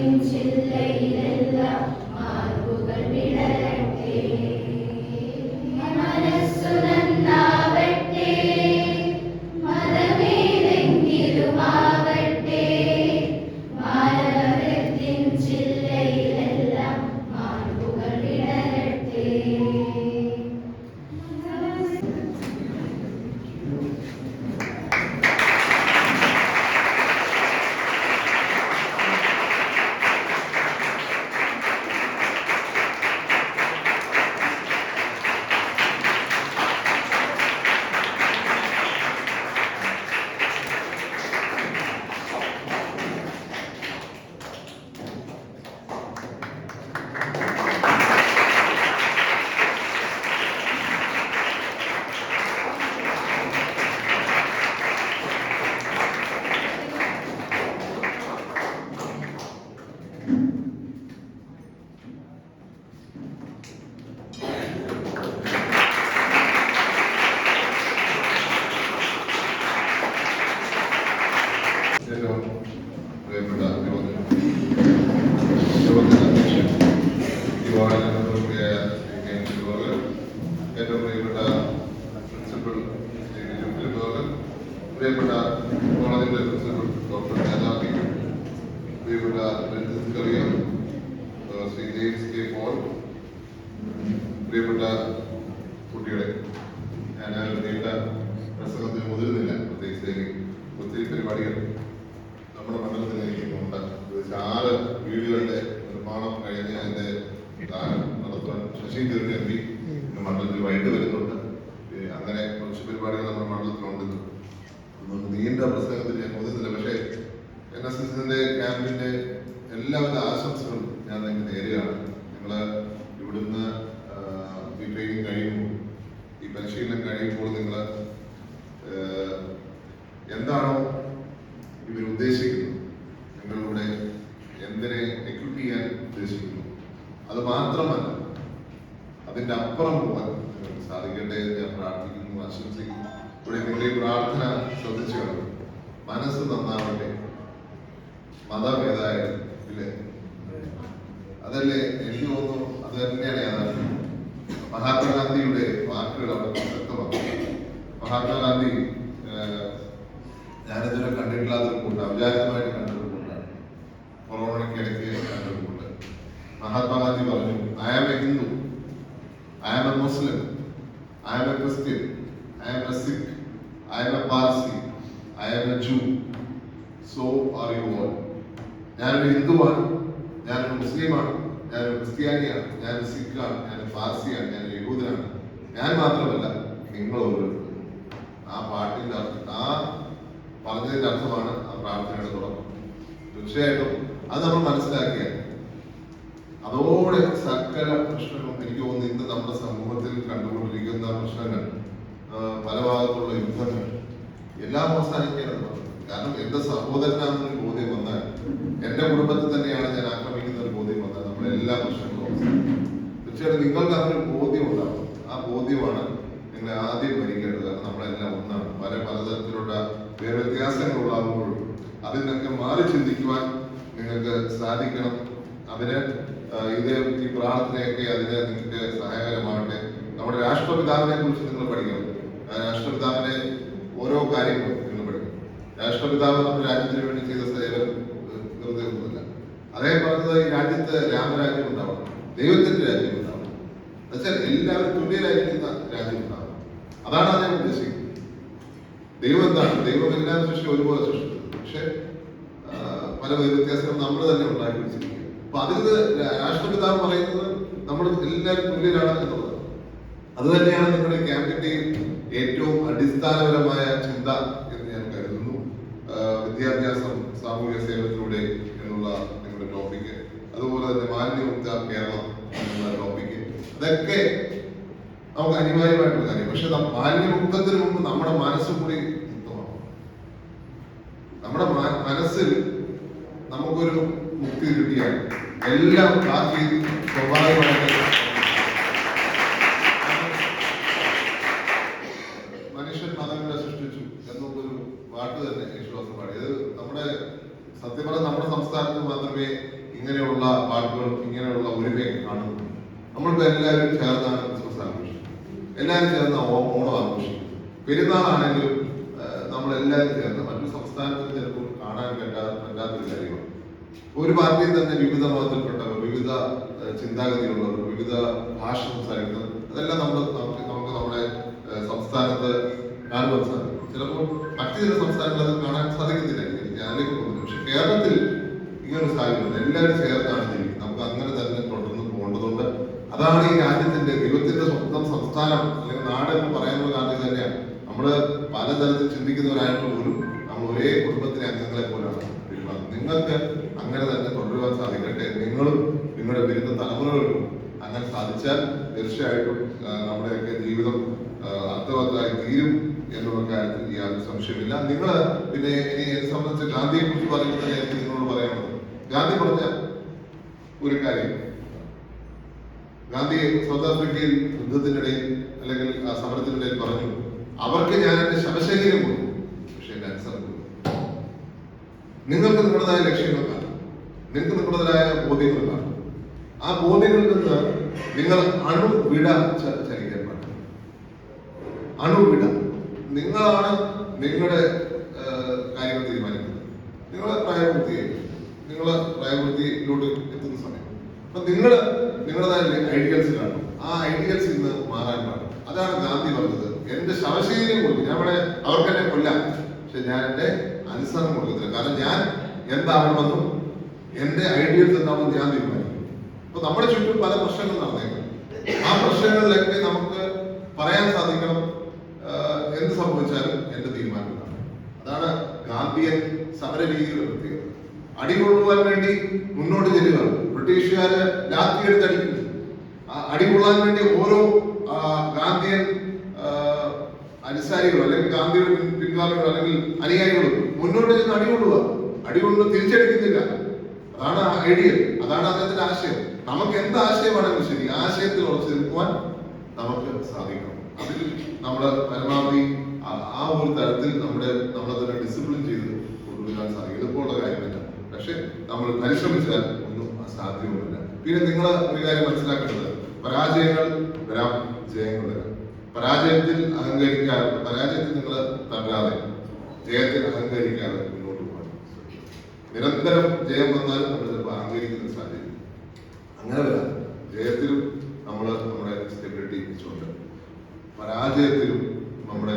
into the പ്രിയപ്പെട്ട കുട്ടികളെ ഞാൻ നീണ്ട പ്രസംഗത്തിന് മുതിരുന്നില്ല. പ്രത്യേകിച്ച് എനിക്ക് ഒത്തിരി പരിപാടികൾ നമ്മുടെ മണ്ഡലത്തിൽ എനിക്കുണ്ട് പ്രത്യേകിച്ച് ആറ് വീടുകളുടെ നിർമ്മാണം കഴിഞ്ഞ് അതിന്റെ നടത്തുവാൻ ശശി തീർന്ന എം പി മണ്ഡലത്തിൽ വൈകിട്ട് വരുന്നുണ്ട്. അങ്ങനെ കുറച്ച് പരിപാടികൾ നമ്മുടെ മണ്ഡലത്തിലുണ്ട്. നീണ്ട പ്രസംഗത്തിൽ ഞാൻ മുതിരുന്നില്ല. പക്ഷേ എൻ എസ് എസിന്റെ ക്യാമ്പിന്റെ എല്ലാവിധ ആശംസകളും ഞാൻ നിങ്ങൾക്ക് നേരെയാണ് നിങ്ങൾ ഇവിടുന്ന് ഈ ട്രെയിനിങ് കഴിയുമ്പോൾ ഈ പരിശീലനം കഴിയുമ്പോൾ മഹാത്മാഗാന്ധി ഏഹ്, ഞാനിതുവരെ കണ്ടിട്ടില്ലാത്തൊരു കൂട്ടം ഔചാരികമായിട്ട് കണ്ടൊരു കൂട്ടാണ് കൊറോണയ്ക്ക് ഇടയ്ക്ക് കണ്ടൊരു കൂട്ട് മഹാത്മാഗാന്ധി പറഞ്ഞു I am a Hindu I am a Muslim I am a Christian I am a Sikh I am a Parsi I am a Jew so are you all ഞാനൊരു ഹിന്ദുവാണ് ഞാനൊരു മുസ്ലിമാണ് ഞാനൊരു ക്രിസ്ത്യാനിയാണ് ഞാനൊരു സിഖാണ് ഞാനൊരു പാർസിയാണ് ഞാനൊരു യഹൂദനാണ് ഞാൻ മാത്രമല്ല നിങ്ങൾ ഓരോരുത്തരും പറഞ്ഞതിന്റെ അർത്ഥമാണ് ആ പ്രാർത്ഥനയുടെ തുടക്കം. തീർച്ചയായിട്ടും അത് നമ്മൾ മനസ്സിലാക്കിയാൽ അതോടെ സകല പ്രശ്നങ്ങളും എനിക്ക് തോന്നുന്നു ഇന്ന് നമ്മുടെ സമൂഹത്തിൽ കണ്ടുകൊണ്ടിരിക്കുന്ന പ്രശ്നങ്ങൾ പല ഭാഗത്തുള്ള യുദ്ധങ്ങൾ എല്ലാം അവസാനിക്കേണ്ടത് കാരണം എന്റെ സഹോദരനാണെന്നൊരു ബോധ്യം വന്നാൽ എന്റെ കുടുംബത്തിൽ തന്നെയാണ് ഞാൻ ആക്രമിക്കുന്ന ഒരു ബോധ്യം വന്നാൽ നമ്മുടെ എല്ലാ പ്രശ്നങ്ങളും. തീർച്ചയായിട്ടും നിങ്ങൾക്ക് അതിനൊരു ബോധ്യം ഉണ്ടാവും ആ ബോധ്യമാണ് നിങ്ങളെ ആദ്യം ഭരിക്കേണ്ടത്. കാരണം നമ്മളെല്ലാം ഒന്നാണ്. വേറെ വ്യത്യാസങ്ങൾ ഉണ്ടാകുമ്പോഴും അതിൽ നിന്നൊക്കെ മാറി ചിന്തിക്കുവാൻ നിങ്ങൾക്ക് സാധിക്കണം. അതിന് ഇതേ ഈ പ്രാർത്ഥനയൊക്കെ അതിന് നിങ്ങൾക്ക് സഹായകരമാകട്ടെ. നമ്മുടെ രാഷ്ട്രപിതാവിനെ കുറിച്ച് നിങ്ങൾ പഠിക്കണം. രാഷ്ട്രപിതാവിന്റെ ഓരോ കാര്യങ്ങളും നിങ്ങൾ പഠിക്കണം. രാഷ്ട്രപിതാവ് നമ്മുടെ രാജ്യത്തിന് വേണ്ടി ചെയ്ത സേവനം വെറുതെ ഒന്നുമില്ല. പറഞ്ഞത് ഈ രാജ്യത്ത് രാമരാജ്യം ഉണ്ടാവണം. ദൈവത്തിന്റെ രാജ്യം ഉണ്ടാവണം. എന്നുവെച്ചാൽ എല്ലാവരും തുല്യരായിരിക്കുന്ന രാജ്യം ഉണ്ടാവണം. അതാണ് അദ്ദേഹം ഉദ്ദേശിക്കുന്നത്. ദൈവം എന്താണ്? ദൈവം എല്ലാ സൃഷ്ടി ഒരുപോലെ സൃഷ്ടിച്ചത് പക്ഷെ പല വ്യത്യാസങ്ങൾ നമ്മൾ തന്നെ ഉണ്ടാക്കി വെച്ചിരിക്കുക അപ്പൊ അതിൽ രാഷ്ട്രപിതാവ് പറയുന്നത് നമ്മൾ എല്ലാവരും തുല്യരാണ് എന്നുള്ളത് അത് തന്നെയാണ് നിങ്ങളുടെ ക്യാമ്പിന്റെയും ഏറ്റവും അടിസ്ഥാനപരമായ ചിന്ത എന്ന് ഞാൻ കരുതുന്നു. വിദ്യാഭ്യാസം സാമൂഹിക സേവനത്തിലൂടെ എന്നുള്ള നിങ്ങളുടെ ടോപ്പിക്ക് അതുപോലെ തന്നെ മാലിന്യമുക്ത കേരളം എന്നുള്ള ടോപ്പിക്ക് അതൊക്കെ നമുക്ക് അനിവാര്യമായിട്ടുള്ള കാര്യം. പക്ഷെ മാലിന്യമുക്തത്തിന് മുമ്പ് നമ്മുടെ മനസ്സും കൂടി മുക്തമാണ് നമ്മുടെ മനസ്സിൽ നമുക്കൊരു മുക്തി കിട്ടിയാൽ എല്ലാം ബാക്കി സ്വാഭാവികമായിട്ട് പെരുന്നാളാണെങ്കിലും നമ്മളെല്ലാവരും ചേർന്ന് മറ്റു സംസ്ഥാനത്തിൽ ചിലപ്പോൾ കാണാൻ പറ്റാ പറ്റാത്തൊരു കാര്യമാണ്. ഒരു പാർട്ടിയിൽ തന്നെ വിവിധ മതത്തിൽപ്പെട്ടവർ വിവിധ ചിന്താഗതിയുള്ളവർ വിവിധ ഭാഷ സംസാരിക്കുന്നവർ അതെല്ലാം നമ്മൾ നമുക്ക് നമുക്ക് നമ്മുടെ സംസ്ഥാനത്ത് കാണുവാൻ സാധിക്കും. ചിലപ്പോൾ മറ്റു ചില സംസ്ഥാനങ്ങളിൽ അത് കാണാൻ സാധിക്കത്തില്ല ഞാനിലേക്ക് പോകുന്നു പക്ഷെ കേരളത്തിൽ ഇങ്ങനൊരു സാഹചര്യം എല്ലാവരും ചേർന്നാണ് ജീവിക്കുന്നത്. നമുക്ക് അങ്ങനെ തന്നെ തുടർന്ന് പോകേണ്ടതുണ്ട്. അതാണ് ഈ രാജ്യത്തിന്റെ ദൈവത്തിന്റെ സ്വന്തം സംസ്ഥാനം അല്ലെങ്കിൽ നാട് എന്ന് പറയാനുള്ള കാര്യം നമ്മൾ പലതരത്തിൽ ചിന്തിക്കുന്നവരായിട്ട് പോലും നമ്മൾ ഒരേ കുടുംബത്തിലെ അംഗങ്ങളെ പോലെയാണ് പെരുമാറുന്നത്. നിങ്ങൾക്ക് അങ്ങനെ തന്നെ തുടരുവാൻ സാധിക്കട്ടെ. നിങ്ങളും നിങ്ങളുടെ വരുന്ന തലമുറകൾക്കും അങ്ങനെ സാധിച്ചാൽ തീർച്ചയായിട്ടും നമ്മുടെയൊക്കെ ജീവിതം അർത്ഥവത്തായി തീരും എന്നുള്ള കാര്യത്തിൽ യാതൊരു സംശയമില്ല നിങ്ങൾ പിന്നെ ഇനി എന്നെ സംബന്ധിച്ച് ഗാന്ധിയെ കുറിച്ച് പറയുമ്പോൾ തന്നെ എനിക്ക് നിങ്ങളോട് പറയാനുള്ളത് ഗാന്ധി പറഞ്ഞ ഒരു കാര്യം. ഗാന്ധി സൗത്ത് ആഫ്രിക്കയിൽ യുദ്ധത്തിനിടയിൽ അല്ലെങ്കിൽ സമരത്തിനിടയിൽ പറഞ്ഞു. അവർക്ക് ഞാൻ എന്റെ ശവശരീരം കൊടുക്കും പക്ഷെ എന്റെ അൻസർ കൊടുക്കും നിങ്ങൾക്ക് നിങ്ങളുടേതായ ലക്ഷ്യങ്ങൾ കാണും. നിങ്ങൾക്ക് നിങ്ങളുടേതായ ബോധ്യങ്ങൾ കാണും. ആ ബോധ്യങ്ങളിൽ നിന്ന് നിങ്ങൾ അണുവിട ചരിക്കപ്പെടും അണുവിട നിങ്ങളാണ് നിങ്ങളുടെ കാര്യങ്ങൾ തീരുമാനിക്കുന്നത്. നിങ്ങളെ പ്രായപൂർത്തിയായി. നിങ്ങൾ പ്രായപൂർത്തിയിലോട്ട് എത്തുന്ന സമയം. അപ്പൊ നിങ്ങൾ നിങ്ങളുടേതായ ഐഡിയൽസ് കാണും ആ ഐഡിയൽസ് ഇന്ന് മാറാൻ പാടും അതാണ് ഗാന്ധി പറഞ്ഞത്. എന്റെ ശവശീലം കൊടുക്കും ഞാൻ ഇവിടെ അവർക്ക് എന്നെ കൊല്ലാം. പക്ഷെ ഞാൻ എന്റെ അനുസരണം കൊടുക്കത്തില്ല. കാരണം ഞാൻ എന്താവണമെന്നും എന്റെ ഐഡിയൽസ് എന്താണെന്നും ഞാൻ തീരുമാനിക്കും. അപ്പൊ നമ്മുടെ ചുറ്റും പല പ്രശ്നങ്ങൾ നടന്നേക്കും. ആ പ്രശ്നങ്ങളിലൊക്കെ നമുക്ക് പറയാൻ സാധിക്കണം എന്ത് സംഭവിച്ചാലും എന്റെ തീരുമാനം അതാണ് ഗാന്ധിയൻ സമര രീതിയുടെ പ്രത്യേകത. അടികൊള്ളുവാൻ വേണ്ടി മുന്നോട്ട് ചെല്ലുക ബ്രിട്ടീഷുകാര് രാത്രി എടുത്ത് അടിക്കുന്നു. ആ അടികൊള്ളാൻ വേണ്ടി ഓരോ ഗാന്ധിയൻ അനുസാരികളോ അല്ലെങ്കിൽ ഗാന്ധിയുടെ പിൻവാളികളോ അല്ലെങ്കിൽ അനുയായികളോ മുന്നോട്ട് ചെന്ന് അടികൊള്ളുക അടികൊണ്ട് തിരിച്ചടിക്കുന്നില്ല. അതാണ് ഐഡിയ അതാണ് അദ്ദേഹത്തിന്റെ ആശയം. നമുക്ക് എന്ത് ആശയമാണെങ്കിലും ശരി ആശയത്തിൽ ഉറച്ചു നിൽക്കുവാൻ നമുക്ക് സാധിക്കണം അതിൽ നമ്മൾ പരമാവധി ആ- ഒരു തരത്തിൽ നമ്മുടെ നമ്മളെ തന്നെ ഡിസിപ്ലിൻ ചെയ്ത് കൊണ്ടുവരാൻ സാധിക്കും. എളുപ്പമുള്ള കാര്യമല്ല. പക്ഷെ നമ്മൾ പരിശ്രമിച്ചാൽ ഒന്നും സാധ്യമല്ല പിന്നെ നിങ്ങൾ ഒരു കാര്യം മനസ്സിലാക്കേണ്ടത്. പരാജയങ്ങൾ വരാം ജയങ്ങൾ വരാം. പരാജയത്തിൽ അഹങ്കരിക്കാതെ പരാജയത്തിൽ നിങ്ങൾ തകരാതെ ജയത്തിൽ അഹങ്കരിക്കാതെ മുന്നോട്ട് പോകണം നിരന്തരം ജയം വന്നാൽ നമ്മൾ ചിലപ്പോൾ അഹങ്കരിക്കുന്ന സാഹചര്യം. അങ്ങനെ വരാം. ജയത്തിലും നമ്മൾ നമ്മുടെ സ്റ്റെബിലിറ്റി വെച്ചുകൊണ്ട് പരാജയത്തിലും നമ്മുടെ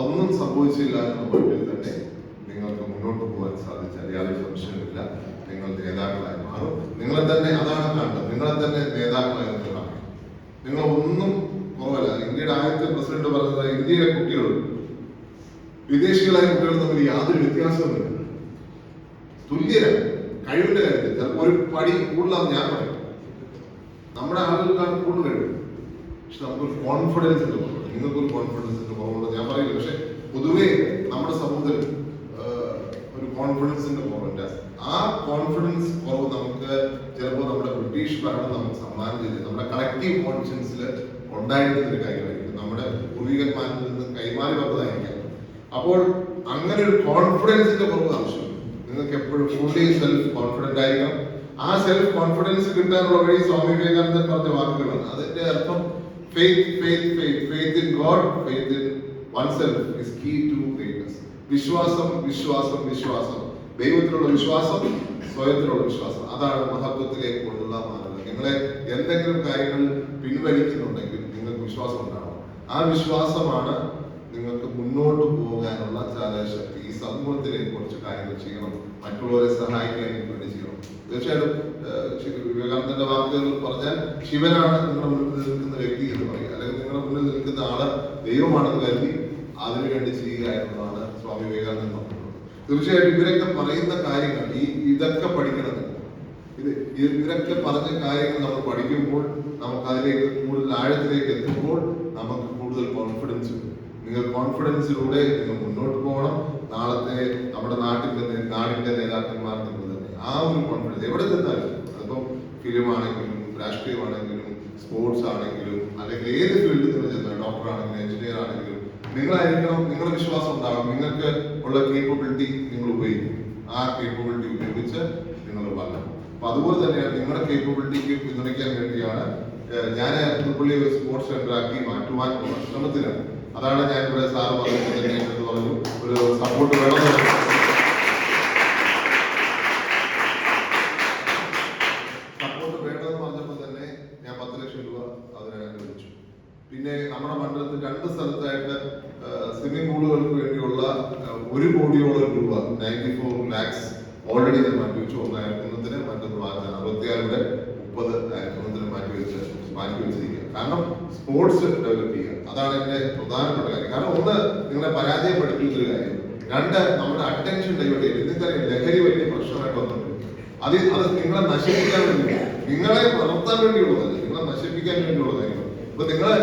ഒന്നും സംഭവിച്ചില്ല എന്ന മട്ടിൽ തന്നെ നിങ്ങൾക്ക് മുന്നോട്ട് പോകാൻ സാധിച്ചാൽ യാതൊരു സംശയമില്ല നിങ്ങൾ നേതാക്കളായി മാറും. നിങ്ങളെ തന്നെ അതാണ് കാണുന്നത് നിങ്ങളെ തന്നെ നേതാക്കളായി നിങ്ങൾ ഒന്നും കുറവല്ല ഇന്ത്യയുടെ ആദ്യത്തെ പ്രസിഡന്റ് പറഞ്ഞത് ഇന്ത്യയിലെ കുട്ടികൾ വിദേശികളായ കുട്ടികൾ തമ്മിൽ യാതൊരു വ്യത്യാസവുമില്ല. തുല്യരാണ് കഴിവിന്റെ കാര്യത്തിൽ. ചിലപ്പോൾ ഒരു പടി കൂടുതലാണ് ഞാൻ പറയും. നമ്മുടെ ആളുകൾക്കാണ് കൂടുതൽ കഴിവ്. പക്ഷെ നമുക്കൊരു കോൺഫിഡൻസ് ഉണ്ട് നിങ്ങൾക്കൊരു കോൺഫിഡൻസിന്റെ കുറവുണ്ട് ഞാൻ പറയില്ല. പക്ഷെ പൊതുവേ നമ്മുടെ സമൂഹത്തിൽ ഒരു കോൺഫിഡൻസിന്റെ കുറവുണ്ട് ആ കോൺഫിഡൻസ് കുറവ് നമുക്ക് ചിലപ്പോൾ നമ്മുടെ ബ്രിട്ടീഷ് ഭരണം നമുക്ക് സമ്മാനം ചെയ്ത് നമ്മുടെ കളക്റ്റീവ് കോൺഷ്യൻസിൽ ഉണ്ടായിരുന്ന ഒരു കാര്യമായിരിക്കും നമ്മുടെ പൂർവികന്മാരിൽ നിന്ന് കൈമാറി വന്നതായിരിക്കാം. അപ്പോൾ അങ്ങനെ ഒരു കോൺഫിഡൻസിന്റെ കുറവ് ആവശ്യമുണ്ട് നിങ്ങൾക്ക് എപ്പോഴും ഫുള്ളി സെൽഫ് കോൺഫിഡന്റ് ആയിരിക്കണം. ആ സെൽഫ് കോൺഫിഡൻസ് കിട്ടാനുള്ള വഴി സ്വാമി വിവേകാനന്ദൻ പറഞ്ഞ വാക്കുകളാണ്. അതിന്റെ അർത്ഥം faith faith faith faith in God faith in oneself is key to greatness വിശ്വാസം വിശ്വാസം വിശ്വാസം. ദൈവത്തിലുള്ള വിശ്വാസം സ്വയത്തിലുള്ള വിശ്വാസം. അതാണ് മഹത്വത്തിലേക്കുള്ള മാർഗം. നിങ്ങളെ എന്തെങ്കിലും കാര്യങ്ങൾ പിൻവലിക്കുന്നുണ്ടെങ്കിൽ നിങ്ങൾക്ക് വിശ്വാസം ഉണ്ടാവണം. ആ വിശ്വാസമാണ് നിങ്ങൾക്ക് മുന്നോട്ട് പോകാനുള്ള ചാലശക്തി ഈ സമൂഹത്തിലെ കുറച്ച് കാര്യങ്ങൾ ചെയ്യണം. മറ്റുള്ളവരെ സഹായിക്കാൻ വേണ്ടി ചെയ്യണം. തീർച്ചയായിട്ടും വിവേകാനന്ദന്റെ വാക്കുകൾ പറഞ്ഞാൽ ശിവനാണ് നിങ്ങളുടെ മുന്നിൽ നിൽക്കുന്ന വ്യക്തി എന്ന് പറയുക. അല്ലെങ്കിൽ നിങ്ങളുടെ മുന്നിൽ നിൽക്കുന്ന ആൾ ദൈവമാണെന്ന് കരുതി അതിനുവേണ്ടി ചെയ്യുക എന്നുള്ളതാണ് സ്വാമി വിവേകാനന്ദൻ പറഞ്ഞത്. തീർച്ചയായിട്ടും ഇവരൊക്കെ പറയുന്ന കാര്യങ്ങൾ ഈ ഇതൊക്കെ പഠിക്കണം. ഇത് ഇവരൊക്കെ പറഞ്ഞ കാര്യങ്ങൾ നമ്മൾ പഠിക്കുമ്പോൾ നമുക്ക് അതിലേക്ക് കൂടുതൽ ആഴത്തിലേക്ക് എത്തുമ്പോൾ നമുക്ക് കൂടുതൽ കോൺഫിഡൻസ് നിങ്ങൾ കോൺഫിഡൻസിലൂടെ നിങ്ങൾ മുന്നോട്ട് പോകണം. നാളത്തെ നമ്മുടെ നാട്ടിന്റെ നേ- നാടിന്റെ നേതാക്കന്മാർ നിങ്ങൾ തന്നെ ആ ഒരു കോൺഫിഡൻസ് എവിടെ നിന്നാലും അതിപ്പം ഫിലിം ആണെങ്കിലും രാഷ്ട്രീയമാണെങ്കിലും സ്പോർട്സ് ആണെങ്കിലും അല്ലെങ്കിൽ ഏത് ഫീൽഡിൽ നിന്ന് ചെന്നാൽ ഡോക്ടർ ആണെങ്കിലും എഞ്ചിനീയർ ആണെങ്കിലും നിങ്ങളായിരിക്കണം നിങ്ങളുടെ വിശ്വാസം ഉണ്ടാകണം നിങ്ങൾക്ക് ഉള്ള കേപ്പബിലിറ്റി നിങ്ങൾ ഉപയോഗിക്കും. ആ കേപ്പബിലിറ്റി ഉപയോഗിച്ച് നിങ്ങൾ വളരണം അപ്പൊ അതുപോലെ തന്നെയാണ് നിങ്ങളുടെ കേപ്പബിലിറ്റിക്ക് പിന്തുണയ്ക്കാൻ വേണ്ടിയാണ് ഞാൻ പുതുപ്പള്ളി ഒരു സ്പോർട്സ് മാറ്റുവാൻ ഉള്ള ശ്രമത്തിലാണ്. അതാണ് ഞാൻ ഇവിടെ സാറ് പറഞ്ഞത് തന്നെ പറഞ്ഞു. ഒരു സപ്പോർട്ട് വേണമെന്ന് പറഞ്ഞു. സപ്പോർട്ട് വേണമെന്ന് പറഞ്ഞപ്പോൾ തന്നെ ഞാൻ പത്ത് ലക്ഷം രൂപ അതിന് അനുവദിച്ചു പിന്നെ നമ്മുടെ മണ്ഡലത്തിൽ രണ്ട് സ്ഥലത്തായിട്ട് സ്വിമ്മിംഗ് പൂളുകൾക്ക് വേണ്ടിയുള്ള ആ, ഒരു കോടിയോളം രൂപ നയന്റി ഫോർ ലാക്സ് ഓൾറെഡി ഞാൻ മാറ്റിവെച്ചു ഒന്ന് അയക്കുന്നതിന് മറ്റൊന്ന് അറുപത്തിയാറിന്റെ മുപ്പത് അയക്കുന്നതിന് മാറ്റിവെച്ച് മാറ്റിവെച്ചിരിക്കുക കാരണം സ്പോർട്സ് ഡെവലപ്പ് ചെയ്യുക. അതാണ് എന്റെ പ്രധാനപ്പെട്ട കാര്യം. കാരണം ഒന്ന് നിങ്ങളെ പരാജയപ്പെടുത്തുന്ന കാര്യം. രണ്ട് നമ്മുടെ അറ്റൻഷൻ ഡൈവേർട്ട് ചെയ്ത് തന്നെ ലഹരി വലിയ പ്രശ്നമായിട്ട് വന്നിട്ടുണ്ട്. അത് അത് നിങ്ങളെ നശിപ്പിക്കാൻ വേണ്ടി നിങ്ങളെ വളർത്താൻ വേണ്ടിയുള്ളതല്ല. നിങ്ങളെ നശിപ്പിക്കാൻ വേണ്ടിയുള്ള കാര്യങ്ങൾ ഇപ്പൊ നിങ്ങളെ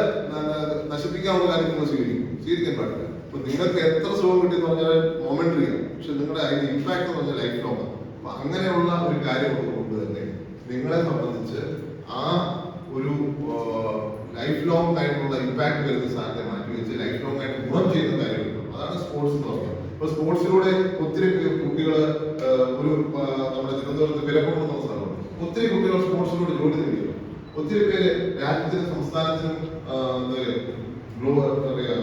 നശിപ്പിക്കാനുള്ള കാര്യം നിങ്ങൾ സ്വീകരിക്കും. സ്വീകരിക്കാൻ പാടില്ല. അപ്പൊ നിങ്ങൾക്ക് എത്ര സുഖം കിട്ടിയെന്ന് പറഞ്ഞാൽ മൊമെന്ററി ആണ്. പക്ഷെ നിങ്ങളുടെ അതിന്റെ ഇമ്പാക്ട് എന്ന് പറഞ്ഞാൽ ലൈഫ് ലോങ് അപ്പൊ അങ്ങനെയുള്ള ഒരു കാര്യം കൊണ്ട് തന്നെ നിങ്ങളെ സംബന്ധിച്ച് ആ ഒരു ലൈഫ് ലോങ് ആയിട്ടുള്ള ഇമ്പാക്ട് വരുന്ന സാധനത്തെ മാറ്റി വെച്ച് ലൈഫ് ലോങ് ആയിട്ട് ഗുണം ചെയ്യുന്ന കാര്യങ്ങളുണ്ട് അതാണ് സ്പോർട്സ് എന്ന് പറയുന്നത്. ഇപ്പൊ സ്പോർട്സിലൂടെ ഒത്തിരി കുട്ടികൾ ഒരു നമ്മുടെ തിരുവനന്തപുരത്ത് വിലപ്പെടുന്ന സ്ഥലമാണ് ഒത്തിരി കുട്ടികൾ സ്പോർട്സിലൂടെ ജോലി ചെയ്യുന്നു ഒത്തിരി പേര് രാജ്യത്തിനും സംസ്ഥാനത്തിനും എന്താ പറയുക,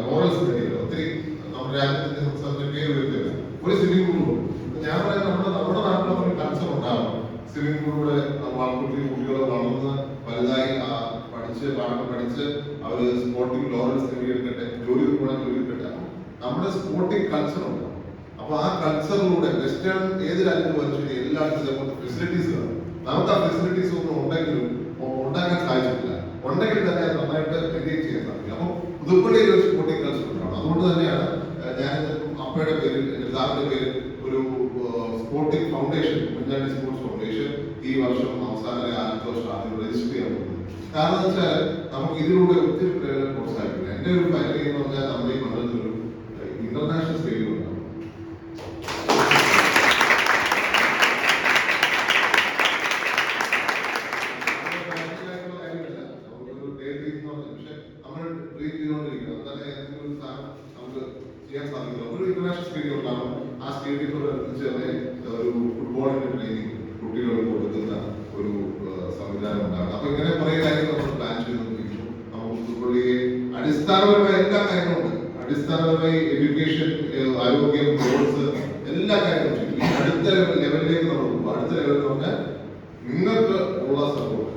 ഒത്തിരി നമ്മുടെ രാജ്യത്തിന്റെ സംസ്ഥാനത്തിന്റെ പേര് വരുത്തില്ല ഒരു സ്വിമ്മിംഗ് പൂളും ഞാൻ പറയുന്നത് നമ്മുടെ നമ്മുടെ നാട്ടിലും ഒരു കൾച്ചർ ഉണ്ടാവും. സ്വിമ്മിംഗ് പൂളിലൂടെ കുട്ടി കുട്ടികൾ വളർന്ന് വലുതായി പഠിച്ച് പാഠം പഠിച്ച് അവർ സ്പോർട്ടിംഗ് ലോറൻസ് നേടിയെടുക്കട്ടെ ജോലി പോകണം ജോലി എടുക്കട്ടെ. നമ്മുടെ സ്പോർട്ടിംഗ് കൾച്ചർ ഉണ്ട്. അപ്പൊ ആ കൾച്ചറിലൂടെ വെസ്റ്റേൺ ഏത് രാജ്യത്ത് എല്ലായിടത്തും ഇതേപോലത്തെ ഫെസിലിറ്റീസ് കാണും. നമുക്ക് ആ ഫെസിലിറ്റീസ് ഒന്നും ഉണ്ടെങ്കിലും ഉണ്ടാക്കാൻ സാധിച്ചിട്ടില്ല. ഉണ്ടെങ്കിൽ തന്നെ അത് നന്നായിട്ട് എൻഗേജ് ചെയ്യാൻ സാധിക്കും. അപ്പോൾ പുതുപ്പള്ളിയിൽ ഒരു സ്പോർട്ടിംഗ് കൾച്ചർ ഉണ്ടാവണം അതുകൊണ്ട് തന്നെയാണ് ഞാൻ അപ്പയുടെ പേരിൽ പിതാവിന്റെ പേരിൽ ഒരു sporting foundation Kunjandi sports foundation ഈ വർഷം അവസാന ആദ്യത്തെ വർഷം ആദ്യം രജിസ്റ്റർ ചെയ്യാൻ പോകുന്നത് കാരണം എന്ന് വെച്ചാൽ നമുക്ക് ഇതിലൂടെ ഒത്തിരി പേരെ പ്രോത്സാഹിപ്പിക്കണം എന്റെ ഒരു പരിഗണന എന്ന് പറഞ്ഞാൽ നമ്മുടെ ഈ മണ്ഡലത്തിൽ ഒരു ഇന്റർനാഷണൽ സ്റ്റേഡിയം ഉണ്ടാവും ഒരു ഇന്റർനാഷണൽ സ്റ്റേഡിയം ഉണ്ടാവും ആ സ്റ്റേഡിയത്തോടനുബന്ധിച്ച് തന്നെ ഒരു ഫുട്ബോളിന്റെ ട്രെയിനിങ് കുട്ടികൾക്ക് കൊടുക്കുന്ന ഒരു ഏഹ്, സംവിധാനം ഉണ്ടാകും അപ്പൊ ഇങ്ങനെ കുറെ കാര്യങ്ങൾ നമ്മൾ പ്ലാൻ ചെയ്തുകൊണ്ടിരിക്കുന്നു നമുക്ക് പുതുപ്പള്ളിയെ അടിസ്ഥാനപരമായ എല്ലാ കാര്യങ്ങളുണ്ട് അടിസ്ഥാനപരമായി എഡ്യൂക്കേഷൻ ആരോഗ്യം റോഡ്സ് എല്ലാ കാര്യങ്ങളും അടുത്ത ലെവൽ ലെവലിലേക്ക് നമ്മൾ അടുത്ത ലെവലിൽ പറഞ്ഞാൽ നിങ്ങൾക്ക് ഉള്ള സപ്പോർട്ട്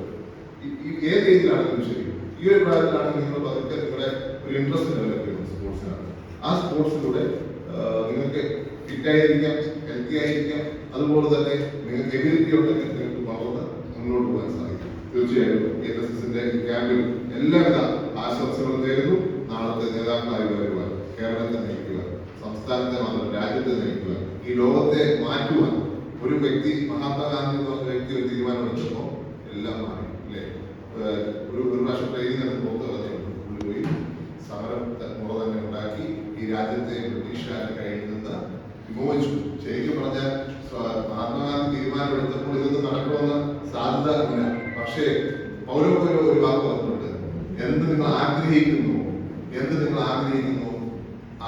ഏത് ഏജിലാണെങ്കിലും ശരി. ഈ ഒരു പ്രായത്തിലാണെങ്കിൽ നിങ്ങൾ പതുക്കെ നിങ്ങളുടെ ഒരു ഇൻട്രസ്റ്റ് ഡെവലപ്പ് ചെയ്യുന്നു സ്പോർട്സിനാണ് ആ സ്പോർട്സിലൂടെ നിങ്ങൾക്ക് ഫിറ്റ് ആയിരിക്കാം ഹെൽത്തി ആയിരിക്കാം. അതുപോലെ തന്നെ നിങ്ങൾക്ക് എബിലിറ്റി ഉണ്ടെങ്കിൽ നിങ്ങൾക്ക് വളർന്ന് മുന്നോട്ട് പോകാൻ സാധിക്കും. തീർച്ചയായും എൻ എസ് എസിന്റെ ക്യാമ്പിൽ എല്ലാവിധ ആശംസകളും നേരുന്നു നാളത്തെ നേതാക്കളായി വരുവാൻ കേരളത്തെ നയിക്കുക സംസ്ഥാനത്തെ മാത്രം രാജ്യത്തെ നയിക്കുക ഈ ലോകത്തെ മാറ്റുവാൻ ഒരു വ്യക്തി മഹാത്മാഗാന്ധി എന്ന് പറഞ്ഞ വ്യക്തി ഒരു തീരുമാനമെടുത്തപ്പോൾ എല്ലാം മാറി അല്ലേ? ഒരു ഒരു പ്രാവശ്യം ട്രെയിനിങ് നടന്ന് പുള്ളി പോയി സമരം മുറ തന്നെ ഉണ്ടാക്കി ഈ രാജ്യത്തെ ബ്രിട്ടീഷുകാരുടെ കയ്യിൽ നിന്ന് വിമോചിച്ചു. ശരിക്കും പറഞ്ഞാൽ മഹാത്മാഗാന്ധി തീരുമാനമെടുത്തപ്പോൾ ഇതൊന്നും സാധ്യത ഇല്ല പക്ഷേ പറഞ്ഞിട്ടുണ്ട് എന്ത് നിങ്ങൾ ആഗ്രഹിക്കുന്നു? എന്ത് നിങ്ങൾ ആഗ്രഹിക്കുന്നു?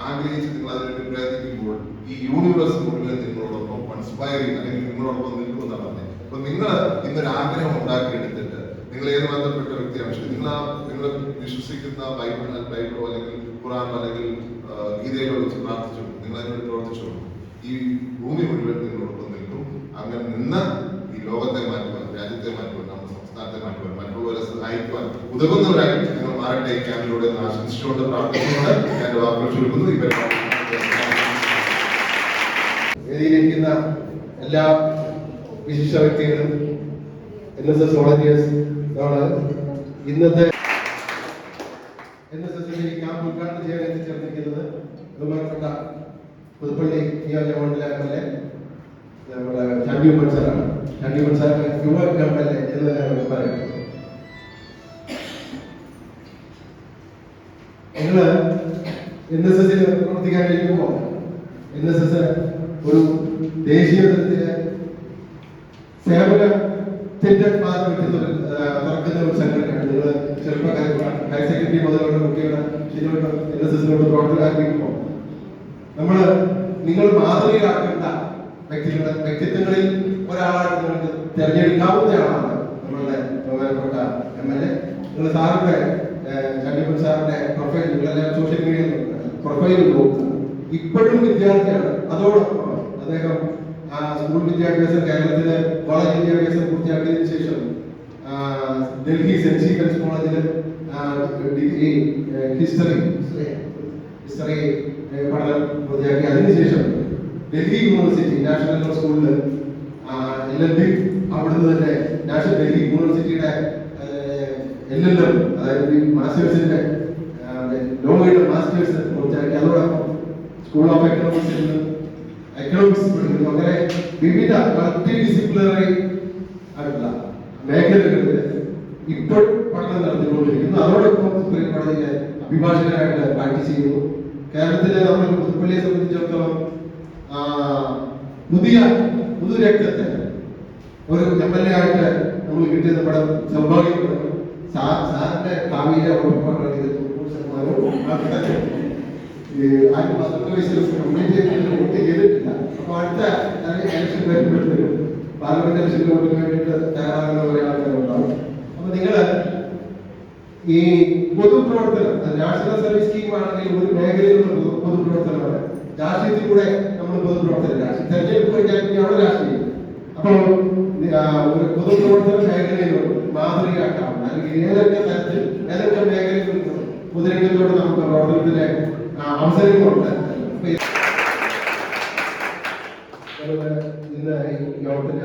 ആഗ്രഹിച്ച് നിങ്ങൾ അതിനുവേണ്ടി പ്രയത്നിക്കുമ്പോൾ ഈ യൂണിവേഴ്സ് മുഴുവൻ നിങ്ങളോടൊപ്പം കൺസ്പയർ ചെയ്യും. അല്ലെങ്കിൽ നിങ്ങളോടൊപ്പം നിൽക്കുമെന്നാണ് പറഞ്ഞത്. അപ്പൊ നിങ്ങൾ ഇന്നൊരു ആഗ്രഹം ഉണ്ടാക്കിയെടുത്തിട്ട് നിങ്ങൾ ഏത് ബന്ധപ്പെട്ട വ്യക്തിയാണ്? പക്ഷെ നിങ്ങൾ നിങ്ങൾ വിശ്വസിക്കുന്ന ബൈബിൾ ബൈബിളോ അല്ലെങ്കിൽ ഖുറാനോ അല്ലെങ്കിൽ ഗീതയിലോ വെച്ച് പ്രാർത്ഥിച്ചു നിങ്ങൾ അതിനോട് പ്രവർത്തിച്ചു ഈ ഭൂമി മുഴുവൻ നിങ്ങളോടൊപ്പം നിൽക്കും. അങ്ങനെ നിന്ന് ഈ ലോകത്തെ മാറ്റുവാൻ രാജ്യത്തെ മാറ്റുവാൻ നമ്മുടെ സംസ്ഥാനത്തെ മാറ്റുവാൻ സഹായിക്കുവാൻ ഉതകുന്നവരായി ഞങ്ങൾ മാറട്ടെ ഈ ക്യാമ്പിലൂടെ എന്ന് ആശംസിച്ചുകൊണ്ട് പ്രാർത്ഥിച്ചുകൊണ്ട് എന്റെ വാക്കുകൾ ചുരുക്കുന്നു ഇവരെ വേദിയിലിരിക്കുന്ന എല്ലാ വിശിഷ്ട വ്യക്തികളും എൻ എസ് എസ് വോളണ്ടിയേഴ്സ് നമ്മൾ ഇന്നത്തെ എൻ എസ് എസിന്റെ ഈ ക്യാമ്പ് ഉദ്ഘാടനം ചെയ്യാൻ എത്തിച്ചേർന്നിരിക്കുന്നത് ബഹുമാനപ്പെട്ട പുതുപ്പള്ളി നിയോജക മണ്ഡല എം എൽ എ നമ്മുടെ ചാണ്ടി ഉമ്മൻ സാറാണ്. ചാണ്ടി സാർ യുവ എം എൽ എ എന്ന് തന്നെ പറയാം. നിങ്ങൾ എൻ എസ് എസിൽ പ്രവർത്തിക്കാൻ കഴിയുമ്പോൾ എൻ എസ് എസ് ഒരു ദേശീയ തലത്തിലെ സേവനത്തിന്റെ ഭാഗം തുറക്കുന്ന ഒരു സംഘടനയാണ്. നിങ്ങൾ ചെറുപ്പക്കാരനാണ് ഹയർ സെക്കൻഡറി മുതലുള്ള കുട്ടികളെ ഇതിലോട്ട് എൻ എസ് എസിലോട്ട് പ്രവർത്തനാരംഭിക്കുമ്പോൾ നമ്മൾ നിങ്ങൾ മാതൃകയാക്കേണ്ട വ്യക്തികളുടെ വ്യക്തിത്വങ്ങളിൽ ഒരാളായിട്ട് നിങ്ങൾക്ക് തിരഞ്ഞെടുക്കാവുന്നയാളാണ് നമ്മളുടെ എം എൽ എ. നിങ്ങൾ സാറിന്റെ ചണ്ഡിപ്പൻ സാറിന്റെ പ്രൊഫൈൽ നിങ്ങളെല്ലാം സോഷ്യൽ മീഡിയയിൽ പ്രൊഫൈൽ നോക്കും ഇപ്പോഴും വിദ്യാർത്ഥിയാണ്. അതോടൊപ്പം അദ്ദേഹം സ്കൂൾ വിദ്യാഭ്യാസം കേരളത്തിലെ കോളേജ് വിദ്യാഭ്യാസം പൂർത്തിയാക്കിയതിനു ശേഷം ഡൽഹി സെന്റ് സ്റ്റീഫൻസ് കോളേജിൽ ഡിഗ്രി ഹിസ്റ്ററി ഹിസ്റ്ററി പഠനം പൂർത്തിയാക്കി. അതിനുശേഷം ഡൽഹി യൂണിവേഴ്സിറ്റി നാഷണൽ സ്കൂളിൽ എൽ എൽ ബി അവിടുന്ന് തന്നെ നാഷണൽ ഡൽഹി യൂണിവേഴ്സിറ്റിയുടെ എൽ അതായത് ഈ മാസ്റ്റേഴ്സിന്റെ മാസ്റ്റേഴ്സ് പൂർത്തിയാക്കി അതോടൊപ്പം സ്കൂൾ ഓഫ് എക്കണോമിക്സ് എക്കണോമിക്സ് പഠിക്കുന്നു. അങ്ങനെ വിവിധ മൾട്ടി ഡിസിപ്ലിനറി ആയിട്ടുള്ള മേഖലകളിൽ ഇപ്പോൾ പഠനം നടത്തിക്കൊണ്ടിരിക്കുന്നു. അതോടൊപ്പം സുപ്രീം കോടതിയിലെ അഭിഭാഷകനായിട്ട് പ്രാക്ടീസ് ചെയ്യുന്നു. കേരളത്തിലെ നമ്മൾ പുതുപ്പള്ളിയെ സംബന്ധിച്ചിടത്തോളം പുതിയ പുതുരക്തത്തെ ഒരു എം എൽ എ ആയിട്ട് നമ്മൾ കിട്ടിയത് പടം സൗഭാഗ്യപ്പെടുന്നു സാറിന്റെ ഭാവിയിലെ ഉറപ്പാണ് ഇത് തൊണ്ണൂറ് ശതമാനവും ആരും പന്ത്രണ്ട് വയസ്സിൽ കംപ്ലീറ്റ് ചെയ്തിട്ട് വോട്ട് ചെയ്തിട്ടില്ല. അപ്പൊ അടുത്ത ഇലക്ഷൻ വരുമ്പോഴത്തേക്കും പാർലമെന്റ് ഇലക്ഷൻ വോട്ടിന് വേണ്ടിയിട്ട് തയ്യാറാകുന്ന കുറെ ആൾക്കാരുണ്ടാവും. അപ്പൊ നിങ്ങൾ ഈ പൊതുപ്രവർത്തനം നാഷണൽ സർവീസ് സ്കീം ആണെങ്കിൽ ഒരു മേഖലയിലുള്ള പൊതു പൊതുപ്രവർത്തനമാണ് രാഷ്ട്രീയത്തിൽ കൂടെ നമ്മൾ പൊതുപ്രവർത്തനം രാഷ്ട്രീയം തെരഞ്ഞെടുപ്പ് കഴിഞ്ഞാൽ രാഷ്ട്രീയം. അപ്പോൾ ഒരു പൊതുപ്രവർത്തന മേഖലയിലുള്ള മാതൃകയാക്കാം. അല്ലെങ്കിൽ ഏതൊക്കെ തരത്തിൽ ഏതൊക്കെ മേഖലയിൽ പൊതുരംഗത്തോട് നമുക്ക് പ്രവർത്തനത്തിന് അവസരങ്ങളുണ്ട്. ഇന്ന് ഈ യോഗത്തിന്റെ